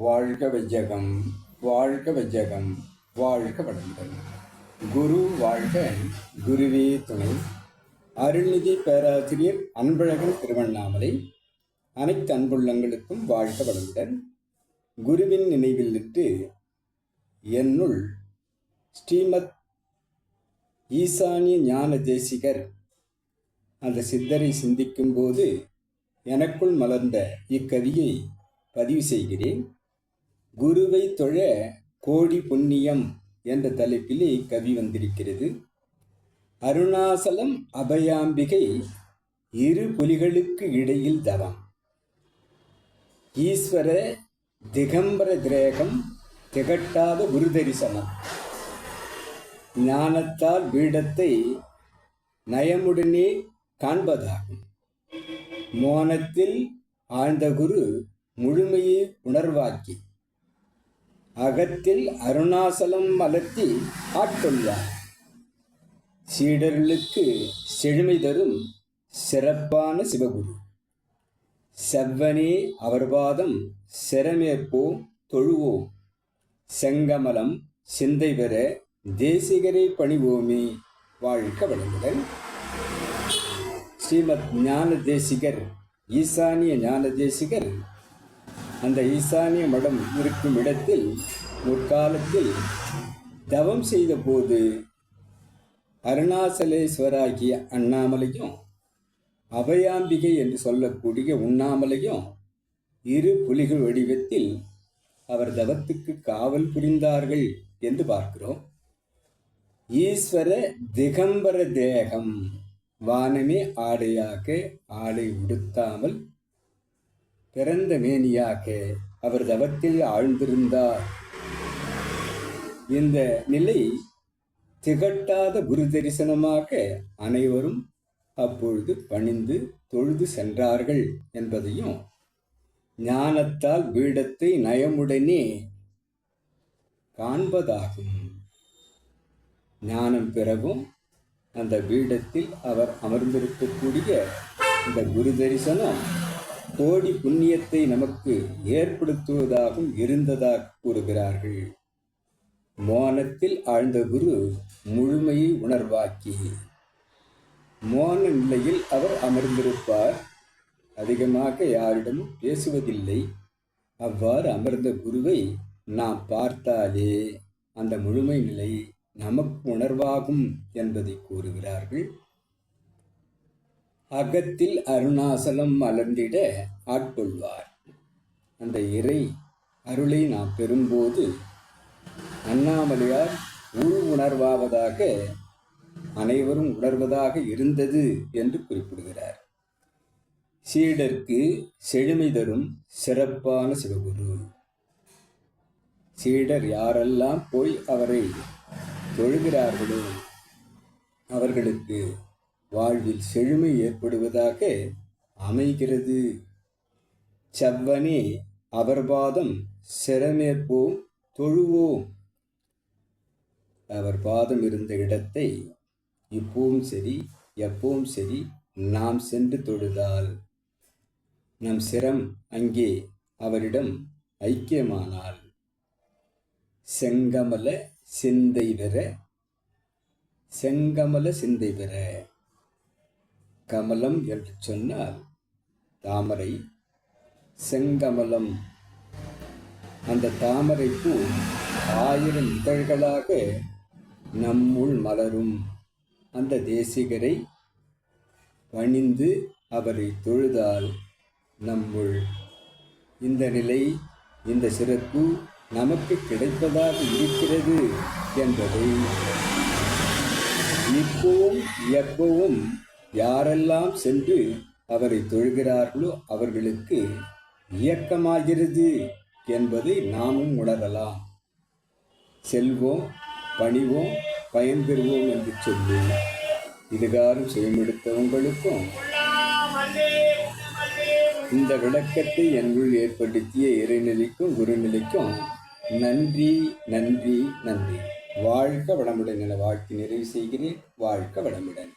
வாழ்க வெஜகம் வாழ்க வெஜகம் வாழ்க வளமுடன் குரு வாழ்க குருவே துணை. அருள்நிதி பேராசிரியர் அன்பழகன் திருவண்ணாமலை. அனைத்து அன்புள்ளங்களுக்கும் வாழ்க வளமுடன். குருவின் நினைவில் நின்று என்னுள் ஸ்ரீமத் ஈசானிய ஞான தேசிகர். அந்த சித்தரை சிந்திக்கும்போது எனக்குள் மலர்ந்த இக்கவியை பதிவு செய்கிறேன். குருவை தொழ கோடி புண்ணியம் என்ற தலைப்பிலே கவி வந்திருக்கிறது. அருணாசலம் அபயாம்பிகை இரு புலிகளுக்கு இடையில் தவம். ஈஸ்வர திகம்பர திரேகம் திகட்டாத குருதரிசனம். ஞானத்தால் பீடத்தை நயமுடனே காண்பதாகும். மோனத்தில் ஆழ்ந்த குரு முழுமையை உணர்வாக்கி அகத்தில் அருணாசலம் மலர்த்தி ஆட்கொள்வார் சீடர்களுக்கு செழுமை தரும் சிறப்பான சிவகுரு. செவ்வனே அவர்வாதம் சிரமேற்போம் தொழுவோம். செங்கமலம் சிந்தை பெற தேசிகரை பணிவோமே வாழ்க்க வளமுடன். ஸ்ரீமத் ஞான தேசிகர் ஈசானிய ஞான தேசிகர் அந்த ஈசானிய மடம் இருக்கும் இடத்தில் முற்காலத்தில் தவம் செய்த போது அருணாசலேஸ்வராகிய அண்ணாமலையும் அபயாம்பிகை என்று சொல்லக்கூடிய உண்ணாமலையும் இரு புலிகள் வடிவத்தில் அவர் தவத்துக்கு காவல் புரிந்தார்கள் என்று பார்க்கிறோம். ஈஸ்வர திகம்பர தேகம் வானமே ஆடையாக ஆடை உடுத்தாமல் பிறந்த மேனியாக அவர் தவத்தில் ஆழ்ந்திருந்தார். இந்த நிலை திகட்டாத குரு தரிசனமாக அனைவரும் அப்பொழுது பணிந்து தொழுது சென்றார்கள் என்பதையும் ஞானத்தால் பீடத்தை நயமுடனே காண்பதாகும். ஞானம் பிறகும் அந்த பீடத்தில் அவர் அமர்ந்திருக்கக்கூடிய இந்த குரு தரிசனம் கோடி புண்ணியத்தை நமக்கு ஏற்படுத்துவதாகவும் இருந்ததாக கூறுகிறார்கள். மோனத்தில் ஆழ்ந்த குரு முழுமையை உணர்வாக்கி மோன நிலையில் அவர் அமர்ந்திருப்பார். அதிகமாக யாரிடமும் பேசுவதில்லை. அவ்வாறு அமர்ந்த குருவை நாம் பார்த்தாலே அந்த முழுமை நிலை நமக்கு உணர்வாகும் என்பதை கூறுகிறார்கள். அகத்தில் அருணாசலம் மலர்ந்திட ஆட்கொள்வார். அந்த இறை அருளை நாம் பெறும்போது அண்ணாமலையார் உள் உணர்வாவதாக அனைவரும் உணர்வதாக இருந்தது என்று குறிப்பிடுகிறார். சீடருக்கு செழுமை தரும் சிறப்பான சிவகுரு. சீடர் யாரெல்லாம் போய் அவரை தொழுகிறார்களோ அவர்களுக்கு வாழ்வில் செழுமை ஏற்படுவதாக அமைகிறது. செவ்வனே அவர் பாதம் சிரமேற்போம் தொழுவோம். அவர் பாதம் இருந்த இடத்தை இப்பவும் சரி எப்பவும் சரி நாம் சென்று தொழுதால். நம் சிரம் அங்கே அவரிடம் ஐக்கியமானால். செங்கமல சிந்தை பெற செங்கமல சிந்தை பெற. கமலம் என்று சொன்னால் தாமரை செங்கமலம். அந்த தாமரை பூ ஆயிரம் இதழ்களாக நம்முள் மலரும். அந்த தேசிகரை பணிந்து அவரை தொழுதால் நம்முள். இந்த நிலை இந்த சிறப்பு நமக்கு கிடைப்பதாக இருக்கிறது என்பதை இப்பவும் எப்பவும் யாரெல்லாம் சென்று அவரை தொழுகிறார்களோ அவர்களுக்கு இயக்கமாகிறது என்பதை நாமும் உணரலாம். செல்வோம் பணிவோம் பயன் பெறுவோம் என்று சொல்லி இதுகாரும் செய்யமெடுத்தவங்களுக்கும் இந்த விளக்கத்தை என்னுள் ஏற்படுத்திய இறைநிலைக்கும் குருநிலைக்கும் நன்றி நன்றி நன்றி. வாழ்க வளமுடன் என வாழ்த்து நிறைவு செய்கிறேன். வாழ்க வளமுடன்.